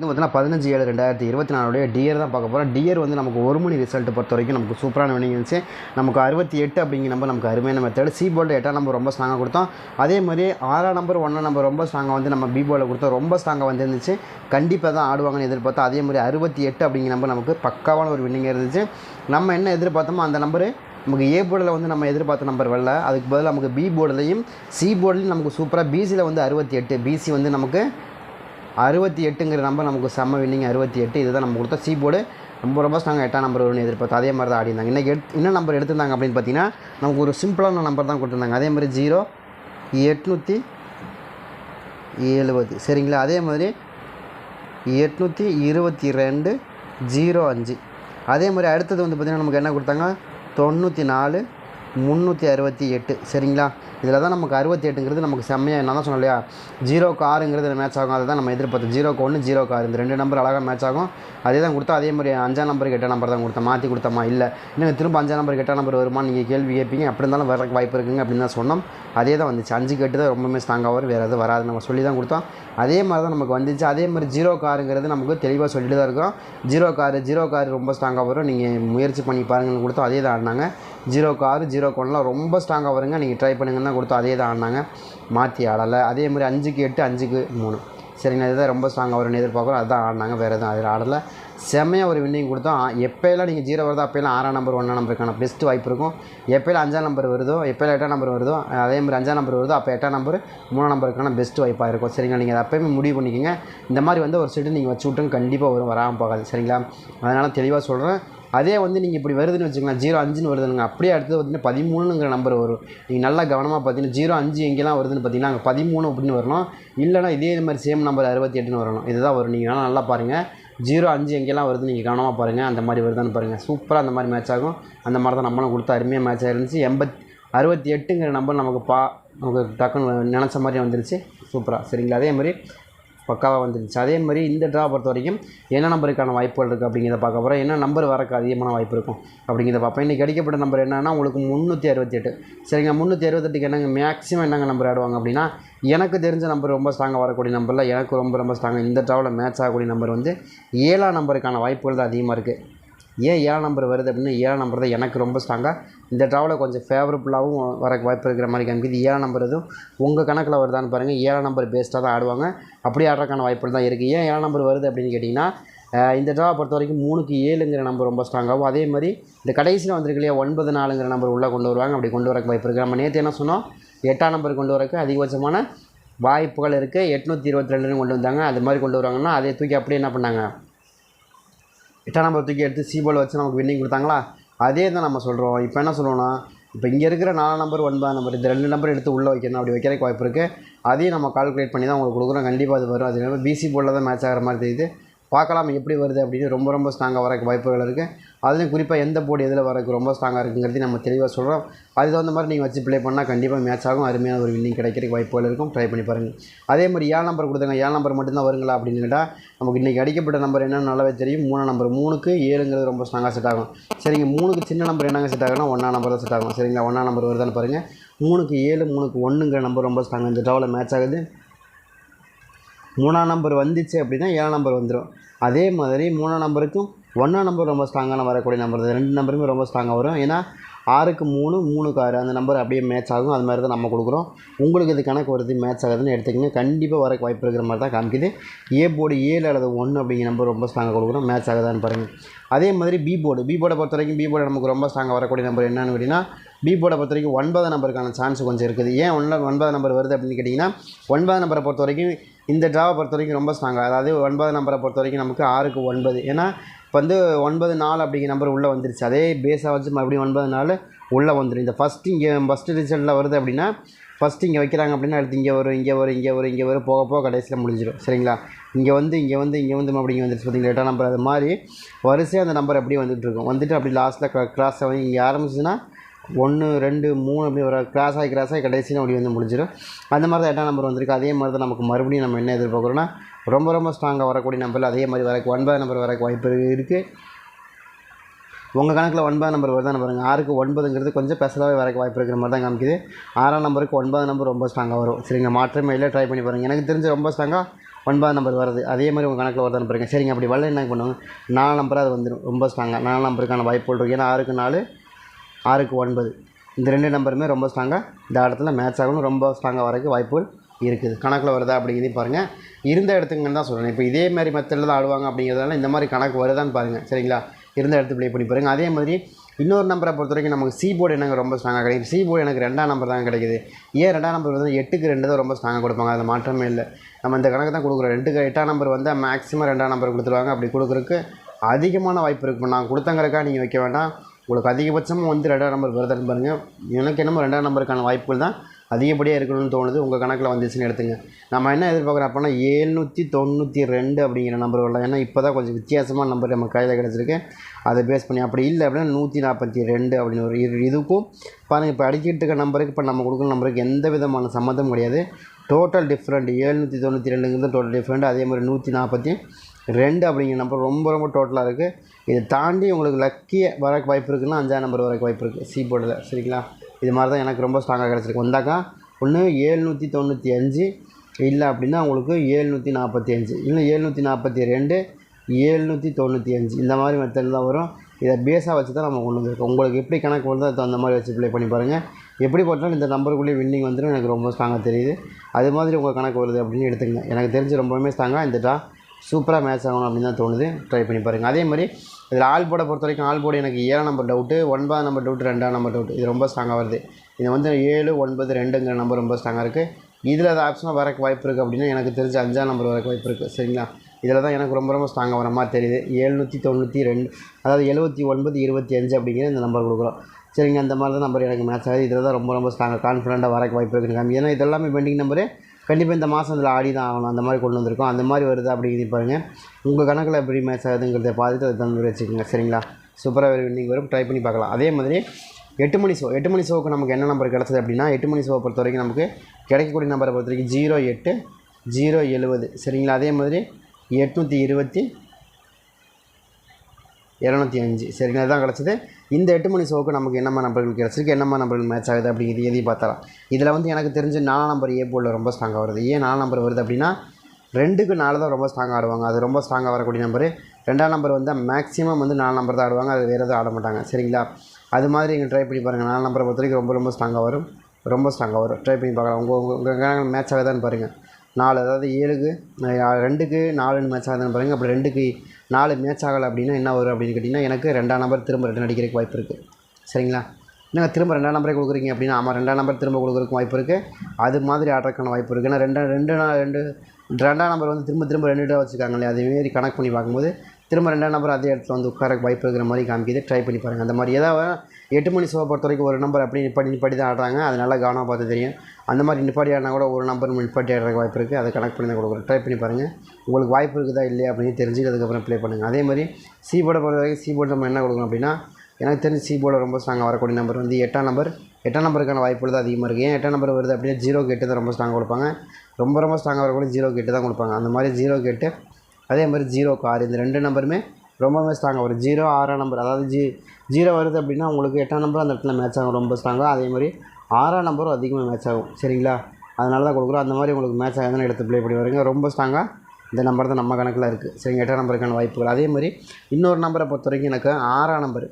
இது பார்த்தீங்கன்னா பதினஞ்சு ஏழு ரெண்டாயிரத்தி இருபத்தி நாலுடைய டியர் தான் பார்க்க போகிறோம் டியர் வந்து நமக்கு ஒரு மணி ரிசல்ட் பொறுத்த வரைக்கும் நமக்கு சூப்பரான வினிங் இருந்துச்சு. நமக்கு அறுபத்தி எட்டு அப்படிங்கிற நம்பர் நமக்கு அருமையான மெத்தட் சி போர்டில் எட்டாம் நம்பர் ரொம்ப ஸ்ட்ராங்காக கொடுத்தோம். அதே மாதிரி ஆறாம் நம்பர் ஒன்றாம் நம்பர் ரொம்ப ஸ்ட்ராங்காக வந்து நம்ம பி போர்டில் கொடுத்தோம். ரொம்ப ஸ்ட்ராங்காக வந்துருந்துச்சு. கண்டிப்பாக தான் ஆடுவாங்கன்னு எதிர்பார்த்தோம். அதே மாதிரி அறுபத்தி எட்டு அப்படிங்கிற நம்பர் நமக்கு பக்காவான ஒரு வின்னிங் இருந்துச்சு. நம்ம என்ன எதிர்பார்த்தோமோ அந்த நம்பரு நமக்கு ஏ போர்டில் வந்து நம்ம எதிர்பார்த்த நம்பர் வரல. அதுக்கு பதிலாக நமக்கு பி போர்டுலையும் சி போர்டுலையும் நமக்கு சூப்பராக பிசியில் வந்து அறுபத்தி எட்டு பிசி வந்து நமக்கு அறுபத்தி எட்டுங்கிற நம்பர் நமக்கு செம்ம வின்னிங் அறுபத்தி எட்டு. இதுதான் நம்ம கொடுத்த சி போர்டு ரொம்ப ரொம்ப நாங்கள் எட்டாம் நம்பர் வரும்னு எதிர்பார்த்தோம். அதே மாதிரி தான் ஆடி இருந்தாங்க இன்றைக்கி எடுத்து என்ன நம்பர் எடுத்திருந்தாங்க அப்படின்னு பார்த்தீங்கன்னா நமக்கு ஒரு சிம்பிளான நம்பர் தான் கொடுத்துருந்தாங்க. அதே மாதிரி ஜீரோ எட்நூற்றி எழுபது. சரிங்களா? அதே மாதிரி எட்நூற்றி இருபத்தி ரெண்டு ஜீரோ அஞ்சு. அதே மாதிரி அடுத்தது வந்து பார்த்திங்கன்னா நமக்கு என்ன கொடுத்தாங்க? தொண்ணூற்றி நாலு முந்நூற்றி அறுபத்தி எட்டு. சரிங்களா? இதில் தான் நமக்கு அறுபத்தி எட்டுங்கிறது நமக்கு செம்மையாக நான் தான் சொன்னேன் இல்லையா? ஜீரோக்கு ஆறுங்கிறது மேட்ச் ஆகும் அதை தான் நம்ம எதிர்பார்த்தோம். ஜீரோக்கு ஒன்று ஜீரோக்கு ஆறு இந்த ரெண்டு நம்பர் அழகாக மேட்ச் ஆகும். அதே தான் கொடுத்தா அதே மாதிரி அஞ்சாம் நம்பருக்கு எட்டாம் நம்பர் தான் கொடுத்தோம் மாற்றி கொடுத்தோமா? இல்லை. இன்னும் திரும்ப அஞ்சாம் நம்பருக்கு எட்டாம் நம்பர் வருமா நீங்கள் கேள்வி கேட்பீங்க. அப்படி இருந்தாலும் வரக்கு வாய்ப்பு இருக்குங்க அப்படின்னு தான் சொன்னோம். அதே தான் வந்துச்சு. அஞ்சு கேட்டு தான் ரொம்பவுமே ஸ்ட்ராங்காக வரும் வேறு எதுவும் வராது நம்ம சொல்லி தான் கொடுத்தோம். அதே மாதிரி தான் நமக்கு வந்துச்சு. அதே மாதிரி ஜீரோ காருங்கிறது நமக்கு தெளிவாக சொல்லிட்டு தான் இருக்கோம். ஜீரோ காரு ஜீரோ கார் ரொம்ப ஸ்ட்ராங்காக வரும். நீங்கள் முயற்சி பண்ணி பாருங்கன்னு கொடுத்தோம். அதே தான் ஆடினாங்க. ஜீரோ காரு ஜீரோ ஒன்லாம் ரொம்ப ஸ்ட்ராங்காக வருங்க. நீங்கள் ட்ரை பண்ணுங்கன்னு என்ன கொடுத்தோம். அதே தான் ஆடினாங்க. மாற்றி ஆடலை. அதே மாதிரி அஞ்சுக்கு எட்டு அஞ்சுக்கு மூணு. சரிங்க இதுதான் ரொம்ப ஸ்ட்ராங் வரும்னு எதிர்பார்க்குறோம் அதுதான் ஆடினாங்க. வேறு எதுவும் அதில் ஆடலை. செம்மையாக ஒரு வின்னிங் கொடுத்தோம். எப்போயெல்லாம் நீங்கள் ஜீரோ வருதோ அப்போயெல்லாம் ஆறாம் நம்பர் ஒன்றாம் நம்பருக்கான பெஸ்ட் வாய்ப்பு இருக்கும். எப்போயெல்லாம் அஞ்சாம் நம்பர் வருதோ எப்போயெல்லாம் எட்டாம் நம்பர் வருதோ அதே மாதிரி அஞ்சாம் நம்பர் வருதோ அப்போ எட்டாம் நம்பர் மூணாம் நம்பருக்கான பெஸ்ட் வாய்ப்பாக இருக்கும். சரிங்களா? நீங்கள் அதை அப்போயுமே முடிவு பண்ணிக்கோங்க. இந்த மாதிரி வந்து ஒரு செட்டு நீங்கள் வச்சு விட்டுங்க கண்டிப்பாக வரும். வராமல் போகாது. சரிங்களா? அதனால் தெளிவாக சொல்கிறேன் அதே வந்து நீங்கள் இப்படி வருதுன்னு வச்சுக்கலாம் ஜீரோ அஞ்சுன்னு வருதுங்க அப்படியே அடுத்தது பார்த்தீங்கன்னா பதிமூணுங்கிற நம்பர் வரும். நீங்கள் நல்லா கவனமாக பார்த்தீங்கன்னா ஜீரோ அஞ்சு எங்கெல்லாம் வருதுன்னு பார்த்தீங்கன்னா அங்கே பதிமூணு அப்படின்னு வரணும். இல்லைனா இதே மாதிரி சேம் நம்பர் அறுபத்தி எட்டுன்னு வரணும். இதுதான் வரும். நீங்கள் வேணால் நல்லா பாருங்கள் ஜீரோ அஞ்சு எங்கெல்லாம் வருது நீங்கள் கவனமாக பாருங்கள் அந்த மாதிரி வருதான்னு பாருங்கள் சூப்பராக அந்த மாதிரி மேட்ச் ஆகும். அந்த மாதிரி தான் நம்மளும் கொடுத்த அருமையாக மேட்ச் ஆகிருந்துச்சு எண்பத் அறுபத்தி எட்டுங்கிற நம்பர் நமக்கு பா நமக்கு டக்குன்னு நினச்ச மாதிரி வந்துருச்சு. சூப்பராக சரிங்களா? அதே மாதிரி பக்காவாக வந்துருச்சு. அதே மாதிரி இந்த ட்ரா பொறுத்த வரைக்கும் என்ன நம்பருக்கான வாய்ப்புகள் இருக்குது அப்படிங்கிறத பார்க்க போகிறோம் என்ன நம்பர் வரக்கு அதிகமான வாய்ப்பு இருக்கும் அப்படிங்கிறத பார்ப்போம். இன்றைக்கி அடிக்கப்பட்ட நம்பர் என்னன்னா உங்களுக்கு முந்நூற்றி அறுபத்தி எட்டு. சரிங்க முந்நூற்றி அறுபத்தெட்டுக்கு என்னங்க மேக்ஸிமம் என்னங்க நம்பர் ஆடுவாங்க அப்படின்னா எனக்கு தெரிஞ்ச நம்பர் ரொம்ப ஸ்ட்ராங்காக வரக்கூடிய நம்பரில் எனக்கு ரொம்ப ரொம்ப ஸ்ட்ராங்காக இந்த ட்ராவில் மேட்ச் ஆகக்கூடிய நம்பர் வந்து ஏழாம் நம்பருக்கான வாய்ப்புகள் தான் அதிகமாக இருக்குது ஏன் ஏழாம் நம்பர் வருது அப்படின்னு ஏழாம் நம்பர் தான் எனக்கு ரொம்ப ஸ்ட்ராங்காக இந்த ட்ராவில் கொஞ்சம் ஃபேவரபுளாகவும் வர வாய்ப்பு இருக்கிற மாதிரி காமிக்குது. ஏழாம் நம்பர் எதுவும் உங்கள் கணக்கில் வருதான்னு பாருங்கள் ஏழாம் நம்பர் பேஸ்டாக தான் ஆடுவாங்க. அப்படி ஆடுறதுக்கான வாய்ப்புகள் தான் இருக்குது ஏன் ஏழாம் நம்பர் வருது அப்படின்னு கேட்டிங்கன்னா இந்த ட்ராவை பொறுத்த வரைக்கும் மூணுக்கு ஏழுங்கிற நம்பர் ரொம்ப ஸ்ட்ராங்காகவும் அதே மாதிரி இந்த கடைசியில் வந்திருக்கு இல்லையா ஒன்பது நாலுங்கிற நம்பர் உள்ளே கொண்டு வருவாங்க. அப்படி கொண்டு வரக்கு வாய்ப்பு இருக்குது நம்ம நேற்று என்ன சொன்னோம்? எட்டாம் நம்பர் கொண்டு வரக்கு அதிகபட்சமான வாய்ப்புகள் இருக்குது எட்நூற்றி இருபத்தி ரெண்டுன்னு கொண்டு வந்தாங்க. அது மாதிரி கொண்டு வருவாங்கன்னா அதை தூக்கி அப்படியே என்ன பண்ணாங்க? எட்டாம் நம்பர் தூக்கி எடுத்து சீபோல் வச்சு நமக்கு வின்னிங் கொடுத்தாங்களா? அதே தான் நம்ம சொல்கிறோம் இப்போ என்ன சொல்லுவோம்னா இப்போ இங்கே இருக்கிற நாலாம் நம்பர் ஒன்பதாம் நம்பர் இந்த ரெண்டு நம்பர் எடுத்து உள்ளே வைக்கணும் அப்படி வைக்கிறதுக்கு வாய்ப்பு இருக்குது அதையும் நம்ம கால்குலேட் பண்ணி தான் உங்களுக்கு கொடுக்குறோம். கண்டிப்பாக அது வரும். அது இல்லாமல் பிசி போர்டில் தான் மேட்ச் ஆகிற மாதிரி தெரியுது. பார்க்கலாம் எப்படி வருது அப்படின்னு ரொம்ப ரொம்ப ஸ்ட்ராங்காக வரக்கு வாய்ப்புகள் இருக்குது அதுலேயும் குறிப்பாக எந்த போர்டு எதில் வரக்கு ரொம்ப ஸ்ட்ராங்காக இருக்குங்கிறதையும் நம்ம தெளிவாக சொல்கிறோம் அது தகுந்த மாதிரி நீங்கள் வச்சு ப்ளே பண்ணால் கண்டிப்பாக மேட்ச் ஆகும். அருமையான ஒரு வின்னிங் கிடைக்கிறதுக்கு வாய்ப்புகள் இருக்கும். ட்ரை பண்ணி பாருங்கள் அதே மாதிரி ஏழு நம்பர் கொடுத்தாங்க ஏழு நம்பர் மட்டும்தான் வருங்களா அப்படின்னு கேட்டால் நமக்கு இன்றைக்கி அடிக்கப்பட்ட நம்பர் என்னன்னு நல்லாவே தெரியும். மூணாம் நம்பர் மூணுக்கு ஏழுங்கிறது ரொம்ப ஸ்ட்ராங்காக செட் ஆகும். சரிங்க மூணுக்கு சின்ன நம்பர் என்னங்க செட் ஆகும்னா ஒன்றாம் நம்பர் தான் செட் ஆகும். சரிங்களா? ஒன்றாம் நம்பர் வருதான்னு பாருங்கள் மூணுக்கு ஏழு மூணுக்கு ஒன்றுங்கிற நம்பர் ரொம்ப ஸ்ட்ராங்காக இந்த ட்ராவில் மேட்ச் ஆகுது. மூணாம் நம்பர் வந்துச்சு அப்படின்னா ஏழாம் நம்பர் வந்துடும் அதே மாதிரி மூணாம் நம்பருக்கும் ஒன்றாம் நம்பர் ரொம்ப ஸ்ட்ராங்கான வரக்கூடிய நம்பர் ரெண்டு நம்பருமே ரொம்ப ஸ்ட்ராங்காக வரும். ஏன்னா ஆறுக்கு மூணு மூணுக்கு ஆறு அந்த நம்பர் அப்படியே மேட்ச் ஆகும். அது மாதிரி தான் நம்ம கொடுக்குறோம். உங்களுக்கு இது கணக்கு வருது மேட்ச் ஆகுதுன்னு எடுத்துக்கங்க. கண்டிப்பாக வரக்கு வாய்ப்பு இருக்கிற மாதிரி தான் காமிக்குது. ஏ போர்டு ஏழு அல்லது ஒன்று அப்படிங்கிற நம்பர் ரொம்ப ஸ்ட்ராங்காக கொடுக்குறோம். மேட்ச் ஆகுதான்னு பாருங்கள் அதே மாதிரி பி போர்டு பி போர்டை பொறுத்த வரைக்கும் பி போர்டு நமக்கு ரொம்ப ஸ்ட்ராங்காக வரக்கூடிய நம்பர் என்னன்னு கேட்டிங்கன்னா பி போர்டை பொறுத்த வரைக்கும் ஒன்பதாம் நம்பருக்கான சான்ஸ் கொஞ்சம் இருக்குது. ஏன் ஒன்பது ஒன்பதாம் நம்பர் வருது அப்படின்னு கேட்டிங்கன்னா ஒன்பதாம் நம்பரை பொறுத்த வரைக்கும் இந்த ட்ராவை பொறுத்த வரைக்கும் ரொம்ப ஸ்ட்ராங்காக அதாவது ஒன்பது நம்பரை பொறுத்த வரைக்கும் நமக்கு ஆறுக்கு ஒன்பது. ஏன்னா இப்போ வந்து ஒன்பது நாள் அப்படிங்கிற நம்பர் உள்ளே வந்துருச்சு. அதே பேஸாக வச்சு மறுபடியும் ஒன்பது நாள் உள்ளே வந்துடும் இந்த ஃபஸ்ட்டு இங்கே ஃபஸ்ட்டு ரிசல்ட்டில் வருது அப்படின்னா ஃபஸ்ட்டு இங்கே வைக்கிறாங்க அப்படின்னா அடுத்து இங்கே வரும் இங்கே வரும் இங்கே வரும் இங்கே வரும் போக போக கடைசியில் முடிஞ்சிடும் சரிங்களா? இங்கே வந்து இங்கே வந்து இங்கே வந்து அப்படி இங்கே வந்துருச்சு பார்த்தீங்களா? எட்டாம் நம்பர் அது மாதிரி வரிசையாக அந்த நம்பர் அப்படியே வந்துட்டு இருக்கும். வந்துட்டு அப்படி லாஸ்ட்டில் கிராஸ் ஆகி இங்கே ஆரம்பிச்சுன்னா ஒன்று ரெண்டு மூணு அப்படி ஒரு கிராஸ் ஆகி கிராஸ் ஆகி கடைசியில் அப்படி வந்து முடிஞ்சிடும் அந்த மாதிரி தான் எட்டாம் நம்பர் வந்திருக்கு. அதே மாதிரி தான் நமக்கு மறுபடியும் நம்ம என்ன எதிர்பார்க்குறோன்னா ரொம்ப ரொம்ப ஸ்ட்ராங்காக வரக்கூடிய நம்பரில் அதே மாதிரி வரக்கு ஒன்பது நம்பர் வரக்கு வாய்ப்பு இருக்குது உங்கள் கணக்கில் ஒன்பது நம்பர் வருதான்னு பாருங்கள் ஆறுக்கு ஒன்பதுங்கிறது கொஞ்சம் பெசலாகவே வரக்கு வாய்ப்பு இருக்கிற மாதிரி தான் காமிக்குது. ஆறாம் நம்பருக்கு ஒன்பதாம் நம்பர் ரொம்ப ஸ்ட்ராங்காக வரும். சரிங்க மாற்றமே இல்லை ட்ரை பண்ணி பாருங்கள் எனக்கு தெரிஞ்ச ரொம்ப ஸ்ட்ராங்காக ஒன்பதாம் நம்பர் வருது. அதே மாதிரி உங்கள் கணக்கில் வருதான்னு பாருங்க. சரிங்க அப்படி வரல என்ன பண்ணுவாங்க? நாலு நம்பராக அது வந்துடும் ரொம்ப ஸ்ட்ராங்காக நாலு நம்பருக்கான வாய்ப்பு இருக்குது ஏன்னா ஆறுக்கு நாலு ஆறுக்கு ஒன்பது. இந்த ரெண்டு நம்பருமே ரொம்ப ஸ்ட்ராங்காக இந்த இடத்துல மேட்ச் ஆகணும். ரொம்ப ஸ்ட்ராங்காக வரக்கு வாய்ப்புகள் இருக்குது. கணக்கில் வருதா அப்படிங்கிறதையும் பாருங்கள் இருந்த இடத்துக்குன்னு தான் சொல்கிறேன் இப்போ இதே மாதிரி மெத்தடில் தான் ஆடுவாங்க அப்படிங்கிறதால இந்த மாதிரி கணக்கு வருதான்னு பாருங்கள் சரிங்களா? இருந்த இடத்து ப்ளே பண்ணி பாருங்கள் அதே மாதிரி இன்னொரு நம்பரை பொறுத்த வரைக்கும் நமக்கு சி போர்டு எனக்கு ரொம்ப ஸ்ட்ராங்காக கிடைக்குது. சி போர்டு எனக்கு ரெண்டாம் நம்பர் தான் கிடைக்குது. ஏன் ரெண்டாம் நம்பர் வந்து எட்டுக்கு ரெண்டு தான் ரொம்ப ஸ்ட்ராங்காக கொடுப்பாங்க. அதில் மாற்றமே இல்லை. நம்ம இந்த கணக்கு தான் கொடுக்குறோம். ரெண்டுக்கு எட்டாம் நம்பர் வந்து மேக்ஸிமம் ரெண்டாம் நம்பர் கொடுத்துருவாங்க. அப்படி கொடுக்குறதுக்கு அதிகமான வாய்ப்பு இருக்குது இப்போ நான் கொடுத்தங்கிறக்கா நீங்கள் வைக்க வேண்டாம். உங்களுக்கு அதிகபட்சமாக வந்து ரெண்டாம் நம்பர் வருதுன்னு பாருங்கள் எனக்கு என்னமோ ரெண்டாம் நம்பருக்கான வாய்ப்புகள் தான் அதிகப்படியாக இருக்கணும்னு தோணுது. உங்கள் கணக்கில் வந்துச்சுன்னு எடுத்துங்க. நம்ம என்ன எதிர்பார்க்குறோம் அப்படின்னா ஏழ்நூற்றி தொண்ணூற்றி ரெண்டு அப்படிங்கிற நம்பர் வரலாம். ஏன்னா இப்போ தான் கொஞ்சம் வித்தியாசமான நம்பர் நம்ம கையில் கிடச்சிருக்கு. அதை பேஸ் பண்ணி அப்படி இல்லை அப்படின்னா நூற்றி நாற்பத்தி ரெண்டு அப்படின்னு ஒரு இது இதுக்கும் பாருங்கள் இப்போ அடிக்கிட்டு இருக்க நம்பருக்கு இப்போ நம்ம கொடுக்குற நம்பருக்கு எந்த விதமான சம்மந்தம் கிடையாது. டோட்டல் டிஃப்ரெண்ட் ஏழ்நூற்றி தொண்ணூற்றி ரெண்டுங்கிறது டோட்டல் டிஃப்ரெண்ட் அதே மாதிரி நூற்றி நாற்பத்தி ரெண்டு அப்படிங்கிற நம்பர் ரொம்ப ரொம்ப டோட்டலாக இருக்குது இதை தாண்டி உங்களுக்கு லக்கிய வரக்கு வாய்ப்பு இருக்குன்னா அஞ்சாம் நம்பர் வரக்கு வாய்ப்பு இருக்குது சி போர்டில் சரிங்களா? இது மாதிரி தான் எனக்கு ரொம்ப ஸ்ட்ராங்காக கிடச்சிருக்கு. வந்தாக்கா ஒன்று ஏழ்நூற்றி தொண்ணூற்றி அஞ்சு இல்லை அப்படின்னா உங்களுக்கு ஏழ்நூற்றி நாற்பத்தி அஞ்சு இல்லை ஏழ்நூற்றி நாற்பத்தி ரெண்டு ஏழ்நூற்றி தொண்ணூற்றி அஞ்சு. இந்த மாதிரி மெத்தட் தான் வரும். இதை பேஸாக வச்சு தான் நம்ம கொண்டு வந்துருக்கோம். உங்களுக்கு எப்படி கணக்கு வருதோ அதுக்கு தகுந்த மாதிரி வச்சு ப்ளே பண்ணி பாருங்கள் எப்படி போட்டாலும் இந்த நம்பருக்குள்ளேயே வின்னிங் வந்துடும் எனக்கு ரொம்ப ஸ்ட்ராங்காக தெரியுது. அது மாதிரி உங்கள் கணக்கு வருது அப்படின்னு எடுத்துக்கங்க. எனக்கு தெரிஞ்சு ரொம்பவுமே ஸ்ட்ராங்காக இந்த ட்ரா சூப்பராக மேட்ச் ஆகணும் அப்படின்னு தான் தோணுது. ட்ரை பண்ணி பாருங்கள் அதே மாதிரி இதில் ஆல் போர்டை பொறுத்த வரைக்கும் ஆல் போர்டு எனக்கு ஏழாம் நம்பர் டவுட்டு ஒன்பதாம் நம்பர் டவுட்டு ரெண்டாம் நம்பர் டவுட்டு இது ரொம்ப ஸ்ட்ராங்காக வருது. இது வந்து ஏழு ஒன்பது ரெண்டுங்கிற நம்பர் ரொம்ப ஸ்ட்ராங்காக இருக்குது இதில் அது ஆப்ஷனாக வரக்கு வாய்ப்பு இருக்குது அப்படின்னா எனக்கு தெரிஞ்ச அஞ்சாம் நம்பர் வரக்கு வாய்ப்பு இருக்குது சரிங்களா? இதில் தான் எனக்கு ரொம்ப ரொம்ப ஸ்ட்ராங்காக வர மாதிரி தெரியுது. எழுநூற்றி தொண்ணூற்றி ரெண்டு அதாவது எழுபத்தி ஒன்பது இருபத்தி அஞ்சு அப்படிங்கிற இந்த நம்பர் கொடுக்குறோம். சரிங்க அந்த மாதிரி தான் நம்பர் எனக்கு மேட்ச் ஆகுது. இதில் தான் ரொம்ப ரொம்ப ஸ்ட்ராங்காக கான்ஃபிடண்ட்டாக வரக்கு வாய்ப்பு இருக்குது ஏன்னா இதெல்லாமே பெண்டிங் நம்பரு கண்டிப்பாக இந்த மாதம் இதில் ஆடி தான் ஆகணும். அந்த மாதிரி கொண்டு வந்திருக்கோம். அந்த மாதிரி வருது அப்படிங்கிறது பாருங்கள் உங்கள் கணக்கில் எப்படி மேட்ச் ஆகுதுங்கிறத பார்த்துட்டு அதை தந்து வச்சுக்கோங்க. சரிங்களா? சூப்பராக வின்னிங் வரும். ட்ரை பண்ணி பார்க்கலாம். அதே மாதிரி எட்டு மணி ஷோ எட்டு மணி ஷோவுக்கு நமக்கு என்ன நம்பர் கிடச்சது அப்படின்னா எட்டு மணி ஷோவை பொறுத்த வரைக்கும் நமக்கு கிடைக்கக்கூடிய நம்பரை பொறுத்த வரைக்கும் ஜீரோ எட்டு ஜீரோ எழுபது சரிங்களா? அதே மாதிரி எட்நூற்றி இருபத்தி இரநூத்தி அஞ்சு. சரிங்களா இதுதான் கிடச்சிது இந்த எட்டு மணி ஷோவுக்கு நமக்கு என்னம்மா நம்பர்கள் கிடச்சிருக்கு என்னம்மா நம்பர்கள் மேட்ச் ஆகுது அப்படிங்கிறது எதையும் பார்த்தலாம் இதில் வந்து எனக்கு தெரிஞ்ச நாலாம் நம்பர் ஏ போலில் ரொம்ப ஸ்ட்ராங்காக வருது. ஏன் நாலாம் நம்பர் வருது அப்படின்னா ரெண்டுக்கு நாலு தான் ரொம்ப ஸ்ட்ராங்காக ஆடுவாங்க. அது ரொம்ப ஸ்ட்ராங்காக வரக்கூடிய நம்பர் ரெண்டாம் நம்பர் வந்து மேக்ஸிமம் வந்து நாலு நம்பர் தான் ஆடுவாங்க. அது வேறு எதுவும் ஆட மாட்டாங்க. சரிங்களா? அது மாதிரி நீங்கள் ட்ரை பண்ணி பாருங்கள் நாலு நம்பரை பொறுத்த வரைக்கும் ரொம்ப ரொம்ப ஸ்ட்ராங்காக வரும். ரொம்ப ஸ்ட்ராங்காக வரும். ட்ரை பண்ணி பார்க்கலாம். உங்கள் உங்கள் உங்கள் மேட்ச் ஆகுதான்னு பாருங்கள் நாலு அதாவது ஏழுக்கு ரெண்டுக்கு நாலுன்னு மேட்ச் ஆகுதுன்னு பாருங்கள் அப்படி ரெண்டுக்கு நாலு மேட்ச் ஆகலை அப்படின்னா என்ன வரும் அப்படின்னு கேட்டிங்கன்னா எனக்கு ரெண்டாம் நம்பர் திரும்ப ரிட்டன் அடிக்கிறதுக்கு வாய்ப்பு இருக்குது சரிங்களா? என்னங்க திரும்ப ரெண்டாம் நம்பரே கொடுக்குறீங்க அப்படின்னா ஆமாம் ரெண்டாம் நம்பர் திரும்ப கொடுக்குறதுக்கு வாய்ப்பு இருக்குது அது மாதிரி ஆடுறதுக்கான வாய்ப்பு இருக்குது ஏன்னா ரெண்டு ரெண்டு ரெண்டு ரெண்டாம் நம்பர் வந்து திரும்ப திரும்ப ரெண்டு இடம் வச்சுருக்காங்க அதேமாரி கனெக்ட் கணக்கு பண்ணி பார்க்கும்போது திரும்ப ரெண்டாம் நம்பர் அதே இடத்துல வந்து உட்கார வாய்ப்பு இருக்கிற மாதிரி காமிக்குது. ட்ரை பண்ணி பாருங்கள் அந்த மாதிரி ஏதாவது எட்டு மணி ஷோவை பொறுத்த வரைக்கும் ஒரு நம்பர் அப்படி நிப்பாட்டி நிப்பாட்டி தான் ஆடுறாங்க. அது நல்லா கவனமாக பார்த்து தெரியும். அந்த மாதிரி நிப்பாட்டி ஆடினா கூட ஒரு நம்பர் நிப்பாட்டி ஆடுறதுக்கு வாய்ப்பு இருக்குது அதை கனெக்ட் பண்ணி தான் கொடுக்குறோம். ட்ரை பண்ணி பாருங்கள் உங்களுக்கு வாய்ப்பு இருக்குதா இல்லையா அப்படின்னு தெரிஞ்சுட்டு அதுக்கப்புறம் ப்ளே பண்ணுங்கள் அதே மாதிரி சி போர்டை பொறுத்த வரைக்கும் சி போர்டு நம்ம என்ன கொடுக்கணும் அப்படின்னா எனக்கு தெரிஞ்சு சி போர்டில் ரொம்ப ஸ்ட்ராங்காக வரக்கூடிய நம்பர் வந்து எட்டாம் நம்பர் எட்டாம் நம்பருக்கான வாய்ப்புகள் தான் அதிகமாக இருக்குது ஏன் எட்டாம் நம்பர் வருது அப்படின்னா ஜீரோ கேட்டு தான் ரொம்ப ஸ்ட்ராங்காக கொடுப்பாங்க. ரொம்ப ரொம்ப ஸ்ட்ராங்காக வரக்கூடிய ஜீரோ கேட்டு தான் கொடுப்பாங்க. அந்த மாதிரி ஜீரோ கேட்டு அதே மாதிரி ஜீரோ கார் இந்த ரெண்டு நம்பருமே ரொம்பவே ஸ்ட்ராங்காக ஒரு ஜீரோ ஆறாம் நம்பர் அதாவது ஜீ ஜீரோ வருது அப்படின்னா உங்களுக்கு எட்டாம் நம்பர் அந்த இடத்துல மேட்ச் ஆகும். ரொம்ப ஸ்ட்ராங்காக அதே மாதிரி ஆறாம் நம்பரும் அதிகமாக மேட்ச் ஆகும். சரிங்களா? அதனால தான் கொடுக்குறோம். அந்த மாதிரி உங்களுக்கு மேட்ச் ஆகுதுன்னு எடுத்து ப்ளே பண்ணி வருங்க ரொம்ப ஸ்ட்ராங்காக இந்த நம்பர் தான் நம்ம கணக்கில் இருக்குது சரிங்க எட்டாம் நம்பருக்கான வாய்ப்புகள். அதே மாதிரி இன்னொரு நம்பரை பொறுத்த வரைக்கும் எனக்கு ஆறாம் நம்பர்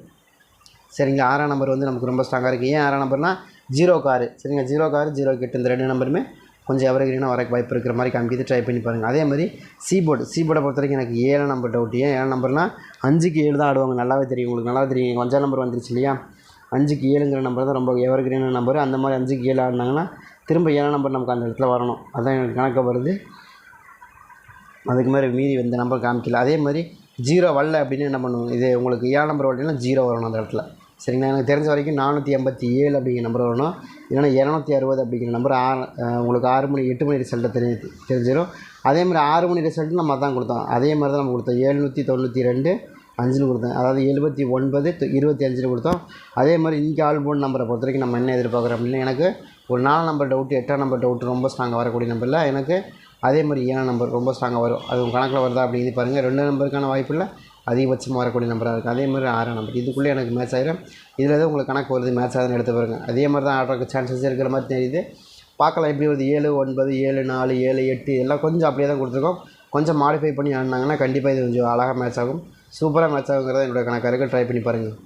சரிங்க ஆறாம் நம்பர் வந்து நமக்கு ரொம்ப ஸ்ட்ராங்காக இருக்குது ஏன் ஆறாம் நம்பர்னால் ஜீரோ காரு சரிங்க ஜீரோ காரு ஜீரோ கெட்டு இந்த ரெண்டு நம்பருமே கொஞ்சம் எவரகிரீனாக வர வாய்ப்பு இருக்கிற மாதிரி காமிக்கிது ட்ரை பண்ணி பாருங்கள் அதே மாதிரி சி போர்டு பொறுத்த வரைக்கும் எனக்கு ஏழு நம்பர் டவுட் ஏன் ஏழு நம்பர்னால் அஞ்சுக்கு ஏழு தான் ஆடுவாங்க. நல்லாவே தெரியும். உங்களுக்கு நல்லாவே தெரியும். கொஞ்சம் நம்பர் வந்துருச்சு இல்லையா? அஞ்சுக்கு ஏழுங்கிற நம்பர் தான் ரொம்ப எவரகிரீன நம்பர் அந்த மாதிரி அஞ்சுக்கு ஏழு ஆடினாங்கன்னா திரும்ப ஏழாம் நம்பர் நமக்கு அந்த இடத்துல வரணும். அதான் எனக்கு கணக்கு வருது. அதுக்கு மாதிரி மீறி இந்த நம்பர் காமிக்கல. அதே மாதிரி ஜீரோ வரல அப்படின்னு என்ன பண்ணுவோம்? இது உங்களுக்கு ஏழு நம்பர் வரலன்னா ஜீரோ வரணும் அந்த இடத்துல. சரிங்களா? எனக்கு தெரிஞ்ச வரைக்கும் நானூற்றி எண்பத்தி ஏழு அப்படிங்கிற நம்பர் வரணும். இல்லைன்னா இரநூத்தி அறுபது அப்படிங்கிற நம்பர் ஆறு உங்களுக்கு ஆறு மணி எட்டு மணி ரிசல்ட்டை தெரி தெரிஞ்சிடும் அதே மாதிரி ஆறு மணி ரிசல்ட்டு நம்ம தான் கொடுத்தோம். அதே மாதிரி தான் நம்ம கொடுத்தோம். எழுநூற்றி தொண்ணூற்றி ரெண்டு அஞ்சுன்னு கொடுத்தோம் அதாவது எழுபத்தி ஒன்பது இருபத்தி அஞ்சுன்னு கொடுத்தோம். அதே மாதிரி இன்றைக்கி ஆல் போன் நம்பரை பொறுத்த வரைக்கும் நம்ம என்ன எதிர்பார்க்குறோம் அப்படின்னா எனக்கு ஒரு நாலு நம்பர் டவுட்டு எட்டாம் நம்பர் டவுட் ரொம்ப ஸ்ட்ராங்காக வரக்கூடிய நம்பரில் எனக்கு அதே மாதிரி ஏழாம் நம்பர் ரொம்ப ஸ்ட்ராங்காக வரும். அது உங்கள் கணக்கில் வருதா அப்படிங்கிறது பாருங்கள் ரெண்டு நம்பருக்கான வாய்ப்பு இல்லை. அதிகபட்சமாக வரக்கூடிய நம்பராக இருக்குது அதே மாதிரி ஆறாம் நம்பர் இதுக்குள்ளே எனக்கு மேட்ச் ஆகிடும் இதில் தான் உங்களுக்கு கணக்கு வருது மேட்ச் ஆகுதுன்னு எடுத்து பாருங்க. அதே மாதிரி தான் ஆடுறதுக்கு சான்சஸ் இருக்கிற மாதிரி தெரியுது. பார்க்கலாம் எப்படி வருது. ஏழு ஒன்பது ஏழு நாலு ஏழு எட்டு எல்லாம் கொஞ்சம் அப்படியே தான் கொடுத்துருக்கோம். கொஞ்சம் மாடிஃபை பண்ணி ஆடினாங்கன்னா கண்டிப்பாக இது கொஞ்சம் அழகாக மேட்ச் ஆகும். சூப்பராக மேட்ச் ஆகுங்கிறத என்னோட கணக்காக இருக்குது ட்ரை பண்ணி பாருங்கள்